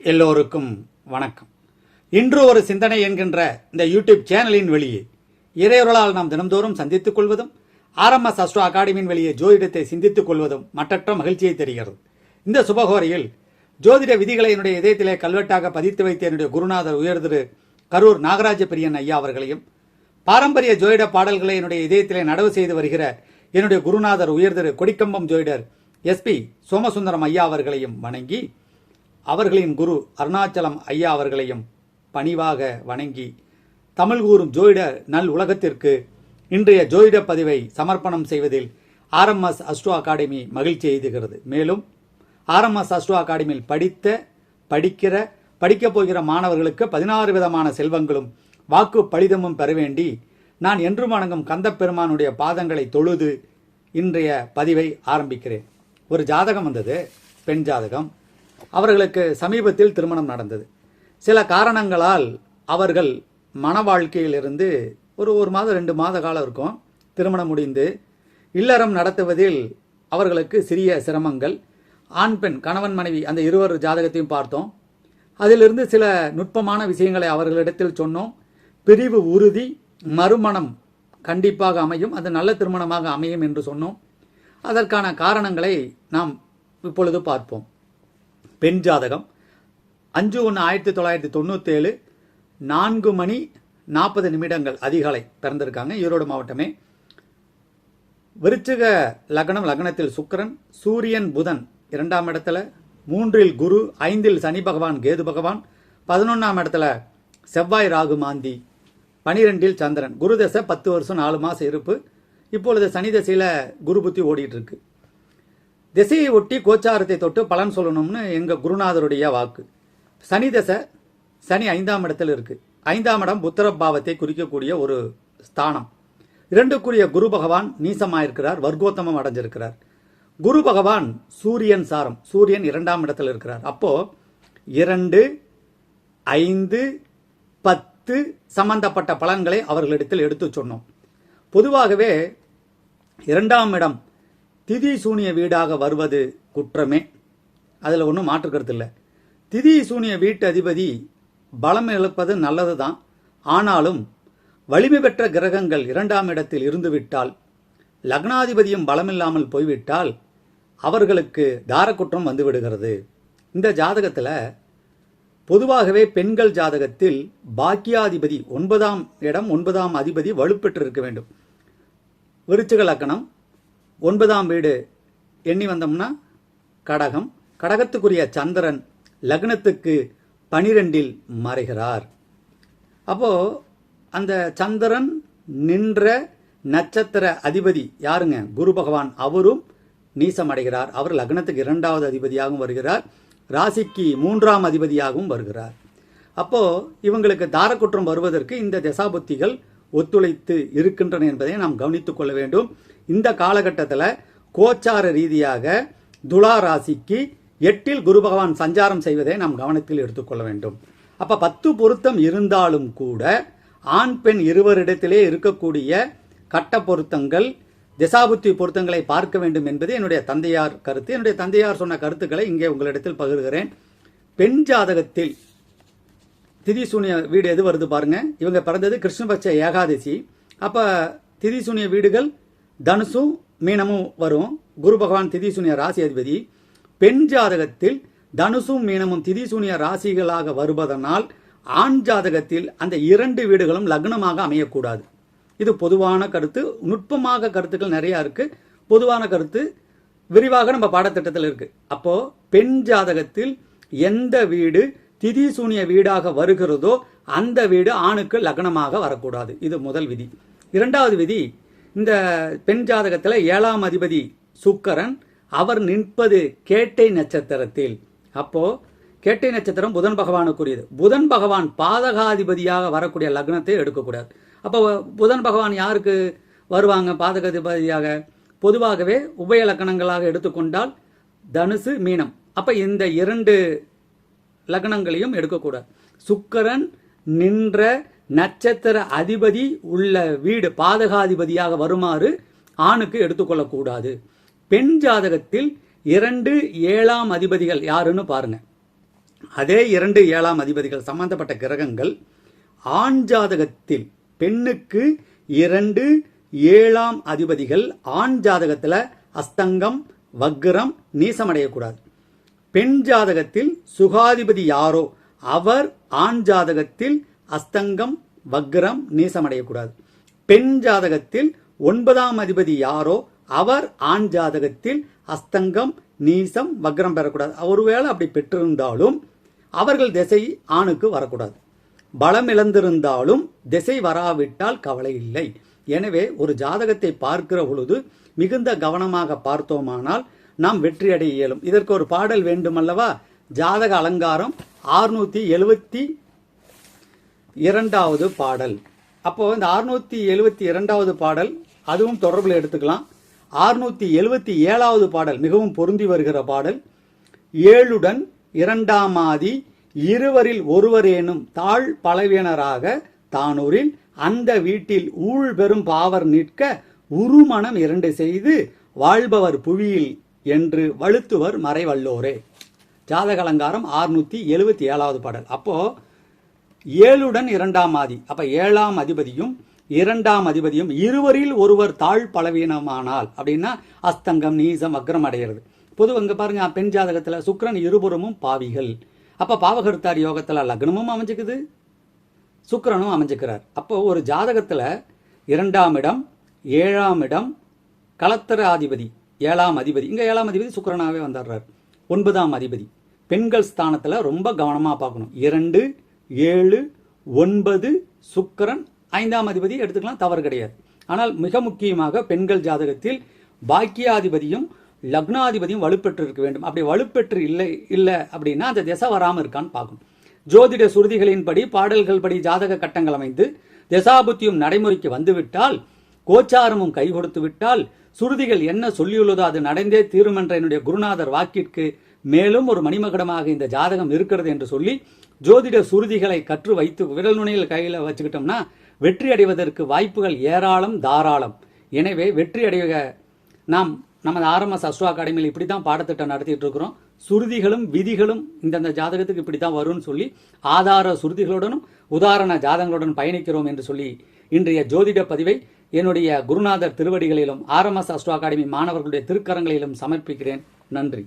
எல்லோருக்கும் வணக்கம். இன்று ஒரு சிந்தனை என்கின்ற இந்த யூடியூப் சேனலின் வெளியே இறையொருளால் நாம் தினம்தோறும் சந்தித்துக் கொள்வதும் ஆர்எம்எஸ் அஸ்ட்ரோ அகாடமியின் வெளியே ஜோதிடத்தை சிந்தித்துக் கொள்வதும் மற்றற்ற மகிழ்ச்சியை தருகிறது. இந்த சுபகோரையில் ஜோதிட விதிகளை என்னுடைய இதயத்திலே கல்வெட்டாக பதித்து வைத்த என்னுடைய குருநாதர் உயர்திரு கரூர் நாகராஜ பிரியன் ஐயா அவர்களையும் பாரம்பரிய ஜோதிட பாடல்களை என்னுடைய இதயத்திலே நடவு செய்து வருகிற என்னுடைய குருநாதர் உயர்திரு கொடிக்கம்பம் ஜோதிடர் எஸ்பி சோமசுந்தரம் ஐயா அவர்களையும் வணங்கி அவர்களின் குரு அருணாச்சலம் ஐயா அவர்களையும் பணிவாக வணங்கி தமிழ் கூறும் ஜோதிட நல் உலகத்திற்கு இன்றைய ஜோதிட பதிவை சமர்ப்பணம் செய்வதில் ஆர்எம்எஸ் அஸ்ட்ரோ அகாடமி மகிழ்ச்சி எய்துகிறது. மேலும் ஆர்எம்எஸ் அஸ்ட்ரோ அகாடமியில் படித்த படிக்கிற படிக்கப் போகிற மாணவர்களுக்கு பதினாறு விதமான செல்வங்களும் வாக்கு பலிதமும் பெற வேண்டி நான் என்றும் வணங்கும் கந்தப்பெருமானுடைய பாதங்களை தொழுது இன்றைய பதிவை ஆரம்பிக்கிறேன். ஒரு ஜாதகம் வந்தது பெண் ஜாதகம். அவர்களுக்கு சமீபத்தில் திருமணம் நடந்தது. சில காரணங்களால் அவர்கள் மன வாழ்க்கையிலிருந்து ஒரு ஒரு மாதம் ரெண்டு மாத காலம் இருக்கும் திருமணம் முடிந்து இல்லறம் நடத்துவதில் அவர்களுக்கு சிறிய சிரமங்கள். ஆண் பெண் கணவன் மனைவி அந்த இருவர் ஜாதகத்தையும் பார்த்தோம். அதிலிருந்து சில நுட்பமான விஷயங்களை அவர்களிடத்தில் சொன்னோம். பிரிவு உறுதி மறுமணம் கண்டிப்பாக அமையும் அது நல்ல திருமணமாக அமையும் என்று சொன்னோம். அதற்கான காரணங்களை நாம் இப்பொழுது பார்ப்போம். பெண் ஜாதகம். அஞ்சு ஒன்று ஆயிரத்தி தொள்ளாயிரத்தி தொண்ணூற்றேழு நான்கு மணி நாற்பது நிமிடங்கள் அதிகாலை பிறந்திருக்காங்க. ஈரோடு மாவட்டமே. விருச்சிக லக்னம் லக்னத்தில் சுக்கரன் சூரியன் புதன் இரண்டாம் இடத்துல மூன்றில் குரு ஐந்தில் சனி பகவான் கேது பகவான் பதினொன்றாம் இடத்துல செவ்வாய் ராகு மாந்தி பனிரெண்டில் சந்திரன். குரு தசை பத்து வருஷம் நாலு மாதம் இருப்பு. இப்பொழுது சனி தசையில் குரு புத்தி ஓடிட்டு இருக்கு. திசையை ஒட்டி கோச்சாரத்தை தொட்டு பலன் சொல்லணும்னு எங்கள் குருநாதருடைய வாக்கு. சனி தசை சனி ஐந்தாம் இடத்துல இருக்கு. ஐந்தாம் இடம் புத்திர பாவத்தை குறிக்கக்கூடிய ஒரு ஸ்தானம். இரண்டுக்குரிய குரு பகவான் நீசமாயிருக்கிறார் வர்க்கோத்தமம் அடைஞ்சிருக்கிறார். குரு பகவான் சூரியன் சாரம் சூரியன் இரண்டாம் இடத்துல இருக்கிறார். அப்போ இரண்டு ஐந்து பத்து சம்பந்தப்பட்ட பலன்களை அவர்களிடத்தில் எடுத்து சொன்னோம். பொதுவாகவே இரண்டாம் இடம் திதி சூனிய வீடாக வருவது குற்றமே. அதில் ஒன்றும் மாற்றுக்கிறது இல்லை திதி சூனிய வீட்டு அதிபதி பலம் இழப்பது நல்லது தான் ஆனாலும் வலிமை பெற்ற கிரகங்கள் இரண்டாம் இடத்தில் இருந்துவிட்டால் லக்னாதிபதியும் பலமில்லாமல் போய்விட்டால் அவர்களுக்கு தாரக்குற்றம் வந்துவிடுகிறது. இந்த ஜாதகத்தில் பொதுவாகவே பெண்கள் ஜாதகத்தில் பாக்கியாதிபதி ஒன்பதாம் இடம் ஒன்பதாம் அதிபதி வலுப்பெற்று இருக்க வேண்டும். விருச்சிக லக்கணம் ஒன்பதாம் வீடு எண்ணி வந்தோம்னா கடகம். கடகத்துக்குரிய சந்திரன் லக்னத்துக்கு பனிரெண்டில் மறைகிறார். அப்போ அந்த சந்திரன் நின்ற நட்சத்திர அதிபதி யாருங்க? குரு பகவான். அவரும் நீசமடைகிறார். அவர் லக்னத்துக்கு இரண்டாவது அதிபதியாகவும் வருகிறார். ராசிக்கு மூன்றாம் அதிபதியாகவும் வருகிறார். அப்போ இவங்களுக்கு தாரக்குற்றம் வருவதற்கு இந்த தசாபுத்திகள் ஒத்துழைத்து இருக்கின்றன என்பதை நாம் கவனித்துக் கொள்ள வேண்டும். இந்த காலகட்டத்தில் கோச்சார ரீதியாக துலா ராசிக்கு எட்டில் குரு பகவான் சஞ்சாரம் செய்வதை நாம் கவனத்தில் எடுத்துக்கொள்ள வேண்டும். அப்ப பத்து பொருத்தம் இருந்தாலும் கூட ஆண் பெண் இருவரிடத்திலே இருக்கக்கூடிய கட்ட பொருத்தங்கள் திசாபுத்தி பொருத்தங்களை பார்க்க வேண்டும் என்பது என்னுடைய தந்தையார் கருத்து. என்னுடைய தந்தையார் சொன்ன கருத்துக்களை இங்கே உங்களிடத்தில் பகிர்கிறேன். பெண் ஜாதகத்தில் திதி சூனிய வீடு எது வருது பாருங்க. இவங்க பிறந்தது கிருஷ்ணபட்ச ஏகாதசி. அப்ப திதி சூனிய வீடுகள் தனுசும் மீனமும் வரும். குரு பகவான் திதி சூனிய ராசி அதிபதி. பெண் ஜாதகத்தில் தனுசும் மீனமும் திதி சூனிய ராசிகளாக வருவதனால் ஆண் ஜாதகத்தில் அந்த இரண்டு வீடுகளும் லக்னமாக அமையக்கூடாது. இது பொதுவான கருத்து. நுட்பமாக கருத்துக்கள் நிறைய இருக்கு. பொதுவான கருத்து. விரிவாக நம்ம பாடத்திட்டத்தில் இருக்கு. அப்போ பெண் ஜாதகத்தில் எந்த வீடு திதி சூனிய வீடாக வருகிறதோ அந்த வீடு ஆணுக்கு லக்னமாக வரக்கூடாது. இது முதல் விதி. இரண்டாவது விதி இந்த பெண் ஜாதகத்தில் ஏழாம் அதிபதி சுக்கரன் அவர் நிற்பது கேட்டை நட்சத்திரத்தில். அப்போ கேட்டை நட்சத்திரம் புதன் பகவானுக்குரியது. புதன் பகவான் பாதகாதிபதியாக வரக்கூடிய லக்னத்தை எடுக்கக்கூடாது. அப்போ புதன் பகவான் யாருக்கு வருவாங்க பாதகாதிபதியாக? பொதுவாகவே உபய லக்கணங்களாக எடுத்துக்கொண்டால் தனுசு மீனம். அப்போ இந்த இரண்டு லக்னங்களையும் எடுக்கக்கூடாது. சுக்கரன் நின்ற நட்சத்திர அதிபதி உள்ள வீடு பாதகாதிபதியாக வருமாறு ஆணுக்கு எடுத்துக்கொள்ளக்கூடாது. பெண் ஜாதகத்தில் இரண்டு ஏழாம் அதிபதிகள் யாருன்னு பாருங்க. அதே இரண்டு ஏழாம் அதிபதிகள் சம்பந்தப்பட்ட கிரகங்கள் ஆண் ஜாதகத்தில் பெண்ணுக்கு இரண்டு ஏழாம் அதிபதிகள் ஆண் ஜாதகத்தில் அஸ்தங்கம் வக்ரம் நீசமடையக்கூடாது. பெண் ஜாதகத்தில் சுகாதிபதி யாரோ அவர் ஆண் ஜாதகத்தில் அஸ்தங்கம் வக்ரம் நீசமடையக்கூடாது. பெண் ஜாதகத்தில் ஒன்பதாம் அதிபதி யாரோ அவர் ஆண் ஜாதகத்தில் அஸ்தங்கம் நீசம் வக்ரம் பெறக்கூடாது. ஒருவேளை அப்படி பெற்றிருந்தாலும் அவர்கள் திசை ஆணுக்கு வரக்கூடாது. பலம் இழந்திருந்தாலும் திசை வராவிட்டால் கவலை இல்லை. எனவே ஒரு ஜாதகத்தை பார்க்கிற பொழுது மிகுந்த கவனமாக பார்த்தோமானால் நாம் வெற்றி அடைய இயலும். இதற்கு ஒரு பாடல் வேண்டுமல்லவா? ஜாதக அலங்காரம் ஆறுநூத்தி எழுபத்தி இரண்டாவது பாடல். அப்போ இந்த அறுநூத்தி எழுபத்தி இரண்டாவது பாடல் அதுவும் தொடர்பில் எடுத்துக்கலாம். அறுநூத்தி எழுபத்தி ஏழாவது பாடல் மிகவும் பொருந்தி வருகிற பாடல். ஏழுடன் இரண்டாம் ஆதி இருவரில் ஒருவரேனும் தாழ் பலவியனராக தானூரில் அந்த வீட்டில் ஊழ் பெறும் பாவர் நிற்க உருமணம் இரண்டு செய்து வாழ்பவர் புவியில் என்று வழுத்துவர் மறைவல்லோரே. ஜாதக அலங்காரம் ஆறுநூத்தி எழுபத்தி ஏழாவது பாடல். அப்போ ஏழுடன் இரண்டாம் ஆதி. அப்ப ஏழாம் அதிபதியும் இரண்டாம் அதிபதியும் இருவரில் ஒருவர் தாழ் பலவீனமானால் அப்படின்னா அஸ்தங்கம் நீசம் அக்ரம் அடைகிறது பொதுவாக இங்கே பாருங்க பெண் ஜாதகத்தில் சுக்ரன் இருபுறமும் பாவிகள். அப்போ பாவகருத்தார் யோகத்தில் லக்னமும் அமைஞ்சுக்குது சுக்ரனும் அமைஞ்சுக்கிறார். அப்போ ஒரு ஜாதகத்தில் இரண்டாம் இடம் ஏழாம் இடம் கலத்தர ஆதிபதி. ஏழாம் அதிபதி. இங்கே ஏழாம் அதிபதி சுக்கரனாகவே வந்துடுறார் ஒன்பதாம் அதிபதி. பெண்கள் ஸ்தானத்தில் ரொம்ப கவனமாக பார்க்கணும். இரண்டு ஏழு ஒன்பது சுக்கரன் ஐந்தாம் அதிபதி எடுத்துக்கலாம் தவறு கிடையாது. ஆனால் மிக முக்கியமாக பெண்கள் ஜாதகத்தில் பாக்கியாதிபதியும் லக்னாதிபதியும் வலுப்பெற்று இருக்க வேண்டும். அப்படி வலுப்பெற்று இல்லை இல்லை அப்படின்னா அந்த திசை வராமல் இருக்கான்னு பார்க்கணும். ஜோதிட சுருதிகளின்படி பாடல்கள் படி ஜாதக கட்டங்கள் அமைந்து திசாபுத்தியும் நடைமுறைக்கு வந்துவிட்டால் கோச்சாரமும் கை கொடுத்து விட்டால் சுருதிகள் என்ன சொல்லியுள்ளதோ அது நடந்தே தீரும் என்ற என்னுடைய குருநாதர் வாக்கிற்கு மேலும் ஒரு மணிமகடமாக இந்த ஜாதகம் இருக்கிறது என்று சொல்லி ஜோதிட சுருதிகளை கற்று வைத்து விரல் நுனியில் கையில் வச்சுக்கிட்டோம்னா வெற்றி அடைவதற்கு வாய்ப்புகள் ஏராளம் தாராளம். எனவே வெற்றி அடைய நாம் நமது ஆர்எம்எஸ் அஸ்வா அகாடமியில் இப்படி தான் பாடத்திட்டம் நடத்திட்டு இருக்கிறோம். சுருதிகளும் விதிகளும் இந்தந்த ஜாதகத்துக்கு இப்படி தான் வரும்னு சொல்லி ஆதார சுருதிகளுடனும் உதாரண ஜாதகங்களுடன் பயணிக்கிறோம் என்று சொல்லி இன்றைய ஜோதிட பதிவை என்னுடைய குருநாதர் திருவடிகளிலும் ஆர்எம்எஸ் அஸ்ட்ரோ அகாடமி மாணவர்களுடைய திருக்கரங்களிலும் சமர்ப்பிக்கிறேன். நன்றி.